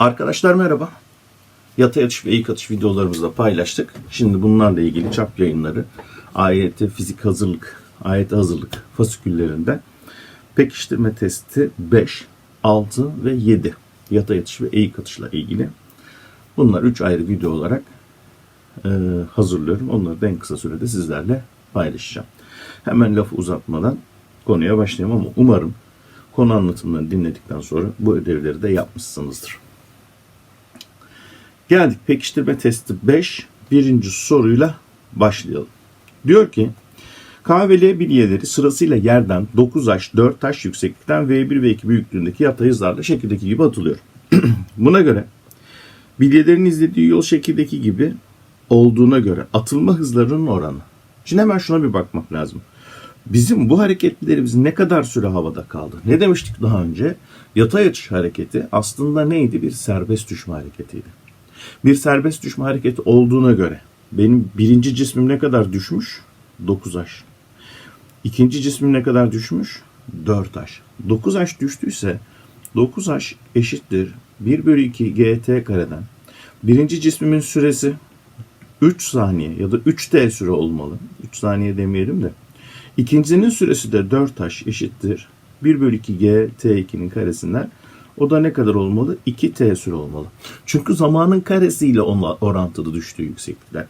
Arkadaşlar merhaba. Yatay atış ve ilk atış videolarımızda paylaştık. Şimdi bunlarla ilgili çap yayınları, AYT fizik hazırlık, AYT hazırlık fasiküllerinde pekiştirme testi 5, 6 ve 7 yatay atış ve eğik atışla ilgili. Bunlar 3 ayrı video olarak e, hazırlıyorum. Onları da kısa sürede sizlerle paylaşacağım. Hemen lafı uzatmadan konuya başlayayım ama umarım konu anlatımlarını dinledikten sonra bu ödevleri de yapmışsınızdır. Geldik pekiştirme testi 5. Birinci soruyla başlayalım. Diyor ki K ve bilyeleri sırasıyla yerden 9H, 4H yükseklikten V1 ve 2 büyüklüğündeki yatay hızlarla şekildeki gibi atılıyor. Buna göre bilyelerin izlediği yol şekildeki gibi olduğuna göre atılma hızlarının oranı. Şimdi hemen şuna bir bakmak lazım. Bizim bu hareketlerimiz ne kadar süre havada kaldı? Ne demiştik daha önce? Yatay açış hareketi aslında neydi? Bir serbest düşme hareketiydi. Bir serbest düşme hareketi olduğuna göre benim birinci cismim ne kadar düşmüş? 9H. İkinci cismim ne kadar düşmüş? 4H. 9H düştüyse 9H eşittir 1 bölü 2 GT kareden. Birinci cismimin süresi 3 saniye ya da 3T süre olmalı. 3 saniye demeyelim de. İkincinin süresi de 4H eşittir. 1 bölü 2 G T2'nin karesinden. O da ne kadar olmalı? 2T süre olmalı. Çünkü zamanın karesiyle onunla orantılı düştüğü yükseklikler.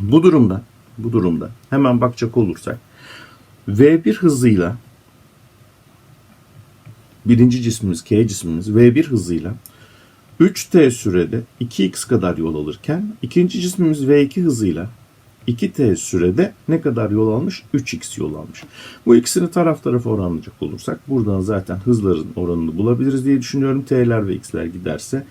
Bu durumda, bu durumda hemen bakacak olursak V1 hızıyla birinci cismimiz K cismimiz V1 hızıyla 3t sürede 2x kadar yol alırken ikinci cismimiz V2 hızıyla 2t sürede ne kadar yol almış? 3x yol almış. Bu ikisini taraf tarafa oranlayacak olursak buradan zaten hızların oranını bulabiliriz diye düşünüyorum. T'ler ve x'ler giderse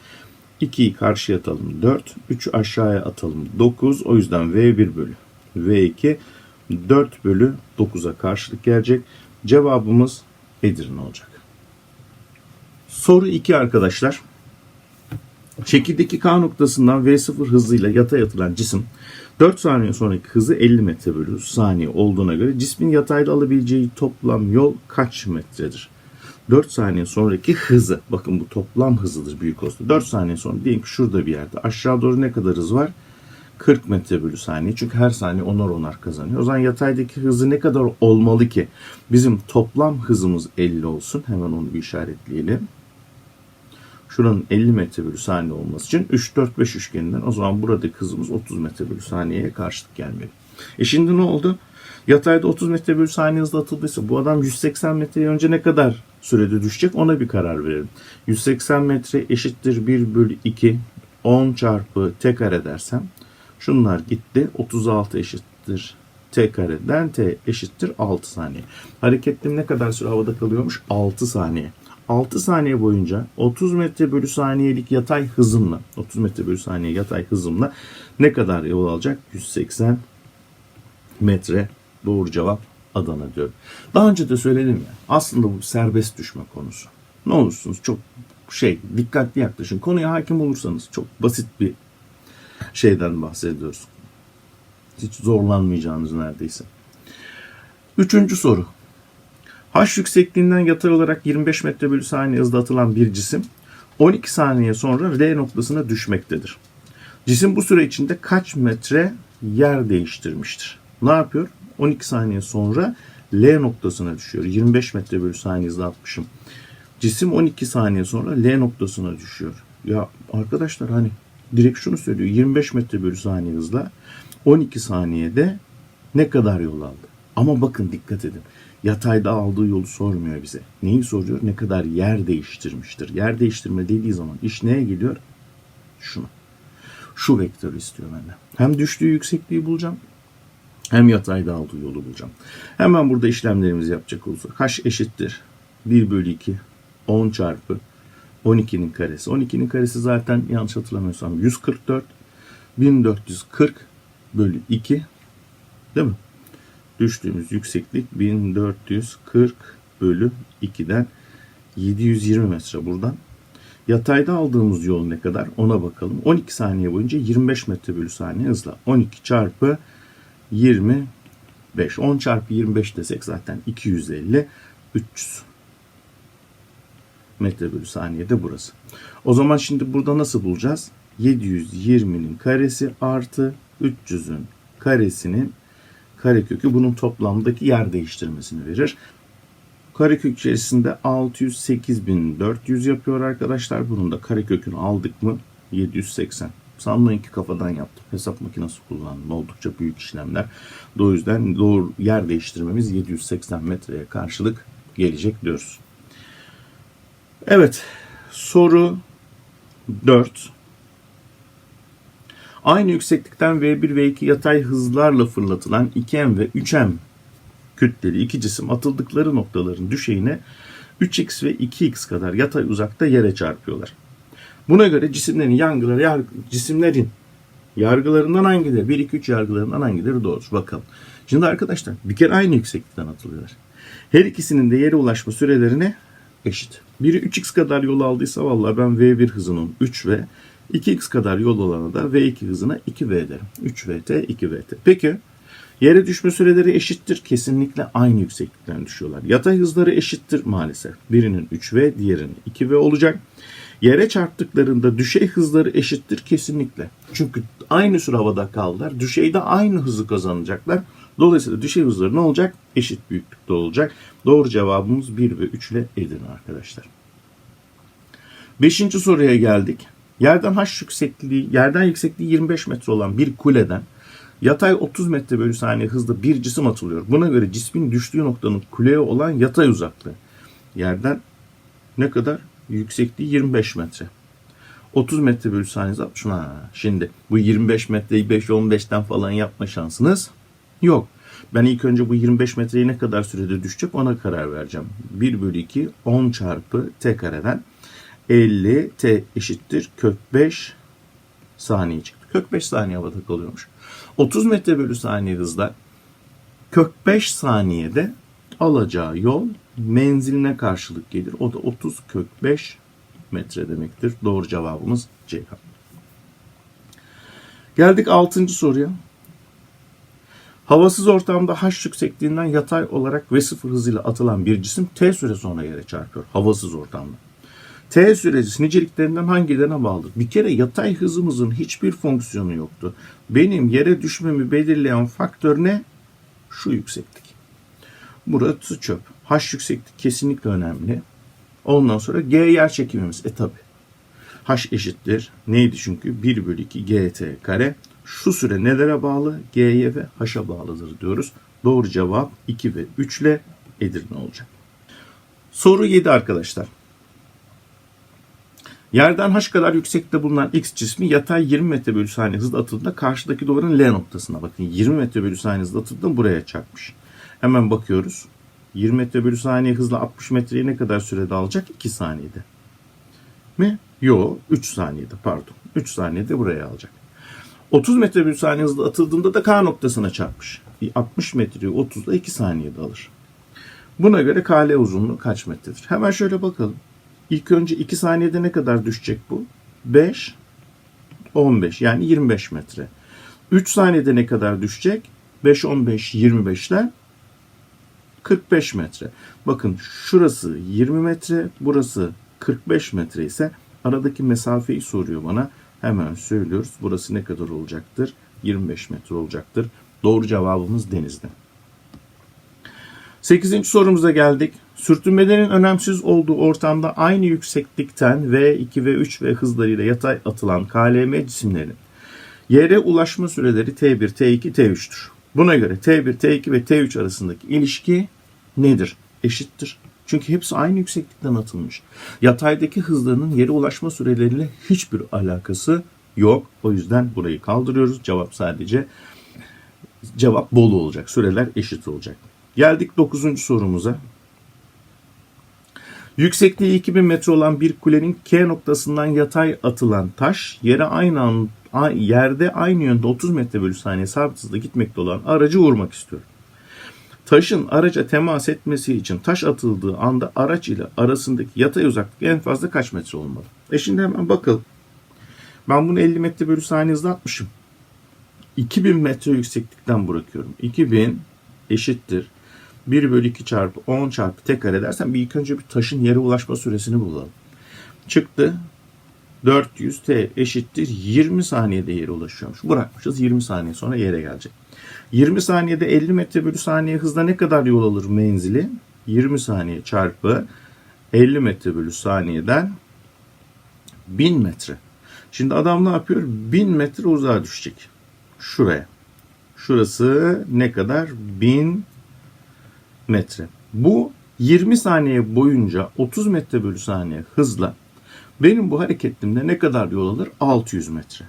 2'yi karşıya atalım 4, 3'ü aşağıya atalım 9. O yüzden V1 bölü V2 4 bölü 9'a karşılık gelecek. Cevabımız Edirne olacak. Soru 2 arkadaşlar. Şekildeki K noktasından V0 hızıyla yatay atılan cisim 4 saniye sonraki hızı 50 metre bölü saniye olduğuna göre cismin yatayda alabileceği toplam yol kaç metredir? 4 saniye sonraki hızı. Bakın bu toplam hızıdır büyük olsun. 4 saniye sonra diyelim ki şurada bir yerde. Aşağı doğru ne kadar hız var? 40 metre bölü saniye. Çünkü her saniye onar onar kazanıyor. O zaman yataydaki hızı ne kadar olmalı ki? Bizim toplam hızımız 50 olsun. Hemen onu bir işaretleyelim. Şuranın 50 metre bölü saniye olması için 3, 4, 5 üçgeninden o zaman buradaki hızımız 30 metre bölü saniyeye karşılık gelmeli. E şimdi ne oldu? Yatayda 30 metre bölü saniye hızla atıldıysa bu adam 180 metreye önce ne kadar sürede düşecek ona bir karar verelim. 180 metre eşittir 1 bölü 2 10 çarpı t kare dersem şunlar gitti 36 eşittir t kareden t eşittir 6 saniye. Hareketlim ne kadar süre havada kalıyormuş? 6 saniye. 6 saniye boyunca 30 metre bölü saniyelik yatay hızımla 30 metre bölü saniye yatay hızımla ne kadar yol alacak? 180 metre doğru cevap Adana diyorum. Daha önce de söyledim ya aslında bu serbest düşme konusu. Ne olursunuz çok şey dikkatli yaklaşın. Konuya hakim olursanız çok basit bir şeyden bahsediyoruz. Hiç zorlanmayacağınız neredeyse. Üçüncü soru. H yüksekliğinden yatay olarak 25 metre bölü saniye hızla atılan bir cisim 12 saniye sonra L noktasına düşmektedir. Cisim bu süre içinde kaç metre yer değiştirmiştir? Ne yapıyor? 12 saniye sonra L noktasına düşüyor. 25 metre bölü saniye hızla atmışım. Cisim 12 saniye sonra L noktasına düşüyor. Ya arkadaşlar hani direkt şunu söylüyor. 25 metre bölü saniye hızla 12 saniyede ne kadar yol aldı? Ama bakın dikkat edin. Yatayda aldığı yolu sormuyor bize. Neyi soruyor? Ne kadar yer değiştirmiştir. Yer değiştirme dediği zaman iş neye geliyor? Şunu. Şu vektörü istiyor benden. Hem düştüğü yüksekliği bulacağım hem yatayda aldığı yolu bulacağım. Hemen burada işlemlerimizi yapacak olursak. H eşittir 1 bölü 2 10 çarpı 12'nin karesi. 12'nin karesi zaten yanlış hatırlamıyorsam 144 1440 bölü 2 değil mi? Düştüğümüz yükseklik 1440 bölü 2'den 720 metre buradan. Yatayda aldığımız yol ne kadar ona bakalım. 12 saniye boyunca 25 metre bölü saniye hızla. 12 çarpı 25. 10 çarpı 25 desek zaten 250. 300. metre bölü saniye de burası. O zaman şimdi burada nasıl bulacağız? 720'nin karesi artı 300'ün karesinin karekökü bunun toplamdaki yer değiştirmesini verir. Karekök içerisinde 608.400 yapıyor arkadaşlar. Bunun da karekökünü aldık mı 780. Sanmayın ki kafadan yaptım. Hesap makinesi kullandım. Oldukça büyük işlemler. O yüzden doğru yer değiştirmemiz 780 metreye karşılık gelecek diyoruz. Evet. Soru 4. Aynı yükseklikten V1 V2 yatay hızlarla fırlatılan 2M ve 3M kütleli iki cisim atıldıkları noktaların düşeyine 3x ve 2x kadar yatay uzakta yere çarpıyorlar. Buna göre cisimlerin yargıları, yargı, cisimlerin yargılarından hangileri, 1, 2, 3 yargılarından hangileri doğrudur? Bakalım. Şimdi arkadaşlar bir kere aynı yükseklikten atılıyorlar. Her ikisinin de yere ulaşma sürelerine eşit. Biri 3x kadar yol aldıysa vallahi ben v1 hızının 3 ve 2x kadar yol olana da v2 hızına 2v derim. 3vt, 2vt. Peki Yere düşme süreleri eşittir. Kesinlikle aynı yükseklikten düşüyorlar. Yatay hızları eşittir maalesef. Birinin 3V, diğerinin 2V olacak. Yere çarptıklarında düşey hızları eşittir kesinlikle. Çünkü aynı süre havada kaldılar. Düşeyde aynı hızı kazanacaklar. Dolayısıyla düşey hızları ne olacak? Eşit büyüklükte olacak. Doğru cevabımız 1 ve 3 ile Edirne arkadaşlar. Beşinci soruya geldik. Yerden H yüksekliği, yerden yüksekliği 25 metre olan bir kuleden Yatay 30 metre bölü saniye hızla bir cisim atılıyor. Buna göre cismin düştüğü noktanın kuleye olan yatay uzaklığı. Yerden ne kadar? Yüksekliği 25 metre. 30 metre bölü saniye 60. Ha, şimdi bu 25 metreyi 5-15'ten falan yapma şansınız yok. Ben ilk önce bu 25 metreyi ne kadar sürede düşecek ona karar vereceğim. 1 bölü 2 10 çarpı t kareden 50 t eşittir kök 5 saniye çıktı. Kök 5 saniye havada kalıyormuş. 30 metre bölü saniye hızla kök 5 saniyede alacağı yol menziline karşılık gelir. O da 30 kök 5 metre demektir. Doğru cevabımız Ceyhan. Geldik 6. soruya. Havasız ortamda H yüksekliğinden yatay olarak V sıfır hızıyla atılan bir cisim T süre sonra yere çarpıyor. Havasız ortamda. T süresi niceliklerinden hangilerine bağlıdır? Bir kere yatay hızımızın hiçbir fonksiyonu yoktu. Benim yere düşmemi belirleyen faktör ne? Şu yükseklik. Burası çöp. H yükseklik kesinlikle önemli. Ondan sonra G yer çekimimiz. E tabi. H eşittir. Neydi çünkü? 1 bölü 2 GT kare. Şu süre nelere bağlı? G'ye ve H'a bağlıdır diyoruz. Doğru cevap 2 ve 3 ile Edirne olacak. Soru 7 arkadaşlar. Yerden h kadar yüksekte bulunan x cismi yatay 20 metre bölü saniye hızla atıldığında karşıdaki duvarın L noktasına bakın 20 metre bölü saniye hızla atıldığında buraya çarpmış. Hemen bakıyoruz. 20 metre bölü saniye hızla 60 metreyi ne kadar sürede alacak? 2 saniyede. Mi? Yo 3 saniyede pardon. 3 saniyede buraya alacak. 30 metre bölü saniye hızla atıldığında da K noktasına çarpmış. 60 metreyi 30'da 2 saniyede alır. Buna göre KL uzunluğu kaç metredir? Hemen şöyle bakalım. İlk önce 2 saniyede ne kadar düşecek bu? 5, 15 yani 25 metre. 3 saniyede ne kadar düşecek? 5, 15, 25'ler 45 metre. Bakın şurası 20 metre, burası 45 metre ise aradaki mesafeyi soruyor bana. Hemen söylüyoruz. Burası ne kadar olacaktır? 25 metre olacaktır. Doğru cevabımız denizde. 8. sorumuza geldik. Sürtünmelerin önemsiz olduğu ortamda aynı yükseklikten V2 ve 3 ve hızlarıyla yatay atılan KLM cisimlerin yere ulaşma süreleri T1, T2, T3'tür. Buna göre T1, T2 ve T3 arasındaki ilişki nedir? Eşittir. Çünkü hepsi aynı yükseklikten atılmış. Yataydaki hızlarının yere ulaşma süreleriyle hiçbir alakası yok. O yüzden burayı kaldırıyoruz. Cevap sadece cevap bol olacak. Süreler eşit olacak. Geldik 9. sorumuza. Yüksekliği 2000 metre olan bir kulenin K noktasından yatay atılan taş yere aynı an, yerde aynı yönde 30 metre bölü saniye sabit hızla gitmekte olan aracı vurmak istiyor. Taşın araca temas etmesi için taş atıldığı anda araç ile arasındaki yatay uzaklık en fazla kaç metre olmalı? E şimdi hemen bakalım. Ben bunu 50 metre bölü saniye hızla atmışım. 2000 metre yükseklikten bırakıyorum. 2000 eşittir 1 bölü 2 çarpı 10 çarpı t kare dersen bir ilk önce bir taşın yere ulaşma süresini bulalım. çıktı. 400 T eşittir 20 saniyede yere ulaşıyormuş. Bırakmışız 20 saniye sonra yere gelecek. 20 saniyede 50 metre bölü saniye hızla ne kadar yol alır menzili? 20 saniye çarpı 50 metre bölü saniyeden 1000 metre. Şimdi adam ne yapıyor? 1000 metre uzağa düşecek. Şuraya. Şurası ne kadar? 1000 metre. Bu 20 saniye boyunca 30 metre bölü saniye hızla benim bu hareketimde ne kadar yol alır? 600 metre.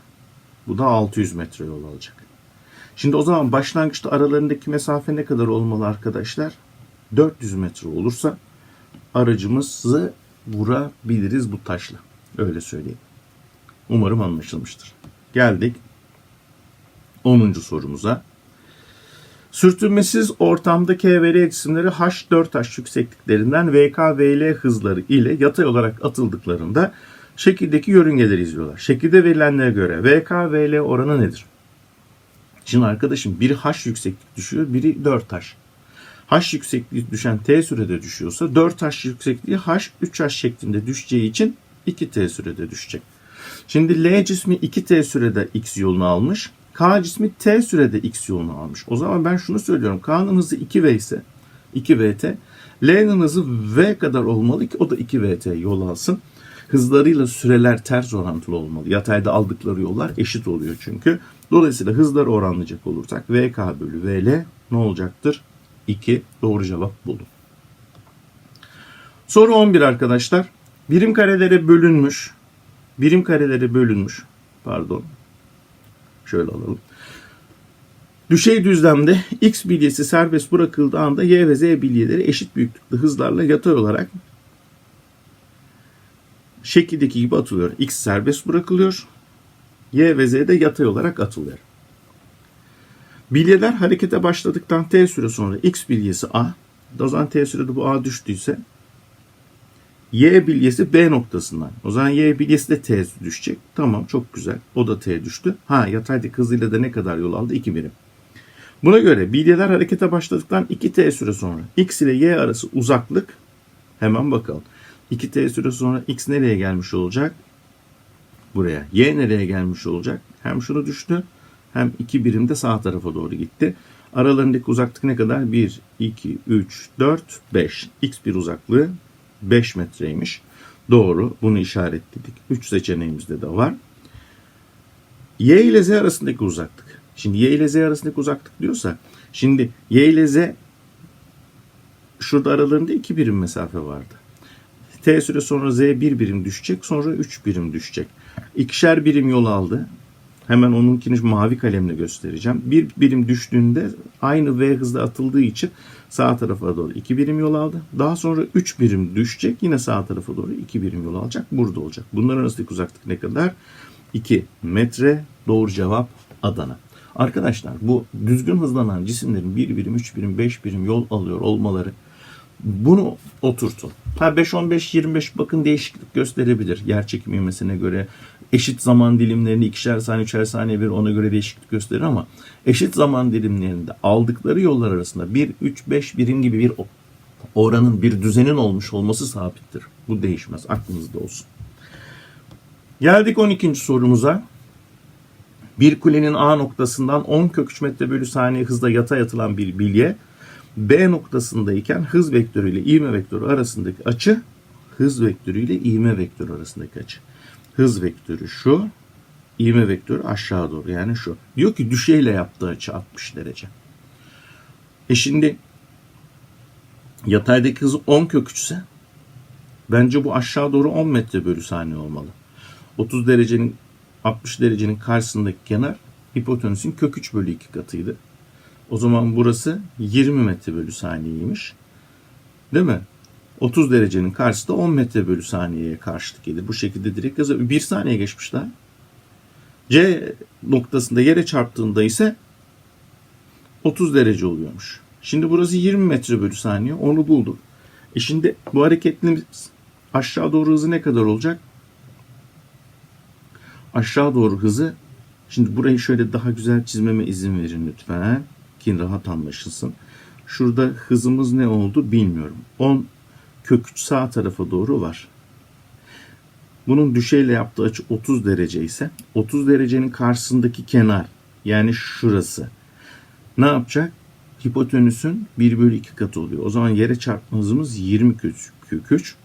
Bu da 600 metre yol alacak. Şimdi o zaman başlangıçta aralarındaki mesafe ne kadar olmalı arkadaşlar? 400 metre olursa aracımızı vurabiliriz bu taşla. Öyle söyleyeyim. Umarım anlaşılmıştır. Geldik 10. sorumuza. Sürtünmesiz ortamda K ve L cisimleri H4H yüksekliklerinden VK ve L hızları ile yatay olarak atıldıklarında şekildeki yörüngeleri izliyorlar. Şekilde verilenlere göre VK ve L oranı nedir? Şimdi arkadaşım biri H yükseklik düşüyor, biri 4H. H yüksekliği düşen T sürede düşüyorsa 4H yüksekliği H 3H şeklinde düşeceği için 2T sürede düşecek. Şimdi L cismi 2T sürede X yolunu almış. K cismi T sürede X yolunu almış. O zaman ben şunu söylüyorum. K'nın hızı 2V ise 2VT. L'nin hızı V kadar olmalı ki o da 2VT yol alsın. Hızlarıyla süreler ters orantılı olmalı. Yatayda aldıkları yollar eşit oluyor çünkü. Dolayısıyla hızları oranlayacak olursak VK bölü VL ne olacaktır? 2 doğru cevap buldum. Soru 11 arkadaşlar. Birim karelere bölünmüş. Birim karelere bölünmüş. Pardon. Şöyle alalım. Düşey düzlemde x bilyesi serbest bırakıldığı anda y ve z bilyeleri eşit büyüklükte hızlarla yatay olarak şekildeki gibi atılıyor. x serbest bırakılıyor. y ve z de yatay olarak atılıyor. Bilyeler harekete başladıktan t süre sonra x bilyesi a, o zaman t sürede bu a düştüyse y bilyesi b noktasından. O zaman y bilyesi de t düşecek. Tamam çok güzel. O da t düştü. Ha yataydaki hızıyla da ne kadar yol aldı? 2 birim. Buna göre bilyeler harekete başladıktan 2t süre sonra x ile y arası uzaklık hemen bakalım. 2t süre sonra x nereye gelmiş olacak? Buraya. Y nereye gelmiş olacak? Hem şunu düştü hem 2 birim de sağ tarafa doğru gitti. Aralarındaki uzaklık ne kadar? 1, 2, 3, 4, 5. x1 uzaklığı 5 metreymiş. Doğru. Bunu işaretledik. 3 seçeneğimizde de var. Y ile Z arasındaki uzaklık. Şimdi Y ile Z arasındaki uzaklık diyorsa şimdi Y ile Z şurada aralarında 2 birim mesafe vardı. T süre sonra Z 1 birim düşecek. Sonra 3 birim düşecek. İkişer birim yol aldı. Hemen onunkini mavi kalemle göstereceğim. Bir birim düştüğünde aynı V hızla atıldığı için sağ tarafa doğru 2 birim yol aldı. Daha sonra 3 birim düşecek. Yine sağ tarafa doğru 2 birim yol alacak. Burada olacak. Bunların arasındaki uzaklık ne kadar? 2 metre. Doğru cevap Adana. Arkadaşlar bu düzgün hızlanan cisimlerin 1 birim, 3 birim, 5 birim yol alıyor olmaları bunu oturtun. Ha 5 15 25 bakın değişiklik gösterebilir. Yer çekimi ivmesine göre eşit zaman dilimlerini ikişer saniye, üçer saniye bir ona göre değişiklik gösterir ama eşit zaman dilimlerinde aldıkları yollar arasında 1 3 5 birim gibi bir oranın bir düzenin olmuş olması sabittir. Bu değişmez. Aklınızda olsun. Geldik 12. sorumuza. Bir kulenin A noktasından 10 kök 3 metre bölü saniye hızla yatay atılan bir bilye B noktasındayken hız vektörü ile ivme vektörü arasındaki açı hız vektörü ile ivme vektörü arasındaki açı. Hız vektörü şu, ivme vektörü aşağı doğru yani şu. Diyor ki düşeyle yaptığı açı 60 derece. E şimdi yataydaki hızı 10 kök 3 ise bence bu aşağı doğru 10 metre bölü saniye olmalı. 30 derecenin 60 derecenin karşısındaki kenar hipotenüsün kök 3 bölü 2 katıydı. O zaman burası 20 metre bölü saniyeymiş. Değil mi? 30 derecenin karşısı da 10 metre bölü saniyeye karşılık gelir. Bu şekilde direkt yazıyor. 1 saniye geçmiş daha. C noktasında yere çarptığında ise 30 derece oluyormuş. Şimdi burası 20 metre bölü saniye. Onu bulduk. E şimdi bu hareketlimiz aşağı doğru hızı ne kadar olacak? Aşağı doğru hızı Şimdi burayı şöyle daha güzel çizmeme izin verin lütfen ki rahat anlaşılsın. Şurada hızımız ne oldu bilmiyorum. 10 kök 3 sağ tarafa doğru var. Bunun düşeyle yaptığı açı 30 derece ise 30 derecenin karşısındaki kenar yani şurası ne yapacak? Hipotenüsün 1 bölü 2 katı oluyor. O zaman yere çarpma hızımız 20 kök, kök 3.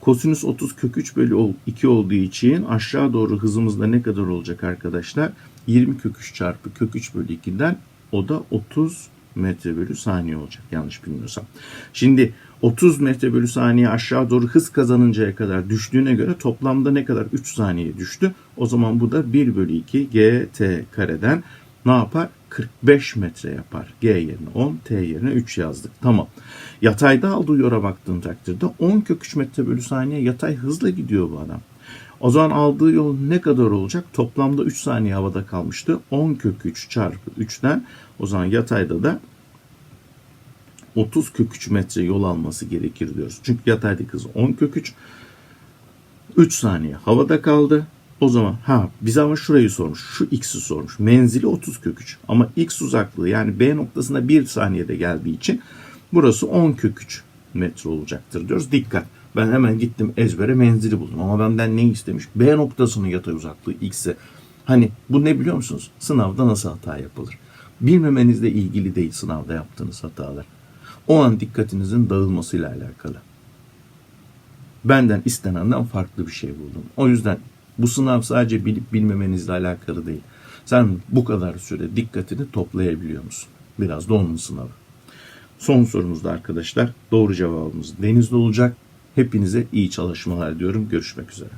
Kosinüs 30 kök 3 bölü 2 olduğu için aşağı doğru hızımız da ne kadar olacak arkadaşlar? 20 kök 3 çarpı kök 3 bölü 2'den o da 30 metre bölü saniye olacak yanlış bilmiyorsam. Şimdi 30 metre bölü saniye aşağı doğru hız kazanıncaya kadar düştüğüne göre toplamda ne kadar 3 saniye düştü. O zaman bu da 1 bölü 2 gt kareden ne yapar? 45 metre yapar. G yerine 10, T yerine 3 yazdık. Tamam. Yatayda aldığı yora baktığın takdirde 10 kök 3 metre bölü saniye yatay hızla gidiyor bu adam. O zaman aldığı yol ne kadar olacak? Toplamda 3 saniye havada kalmıştı. 10 kök 3 çarpı 3'ten o zaman yatayda da 30 kök 3 metre yol alması gerekir diyoruz. Çünkü yataydaki hız 10 kök 3. 3 saniye havada kaldı. O zaman ha bize ama şurayı sormuş. Şu x'i sormuş. Menzili 30 kök 3. Ama x uzaklığı yani B noktasına 1 saniyede geldiği için burası 10 kök 3 metre olacaktır diyoruz. Dikkat. Ben hemen gittim ezbere menzili buldum. Ama benden ne istemiş? B noktasının yatay uzaklığı x'e. Hani bu ne biliyor musunuz? Sınavda nasıl hata yapılır? Bilmemenizle ilgili değil sınavda yaptığınız hatalar. O an dikkatinizin dağılmasıyla alakalı. Benden istenenden farklı bir şey buldum. O yüzden bu sınav sadece bilip bilmemenizle alakalı değil. Sen bu kadar süre dikkatini toplayabiliyor musun? Biraz da onun sınavı. Son sorumuzda arkadaşlar doğru cevabımız denizli olacak. Hepinize iyi çalışmalar diyorum. Görüşmek üzere.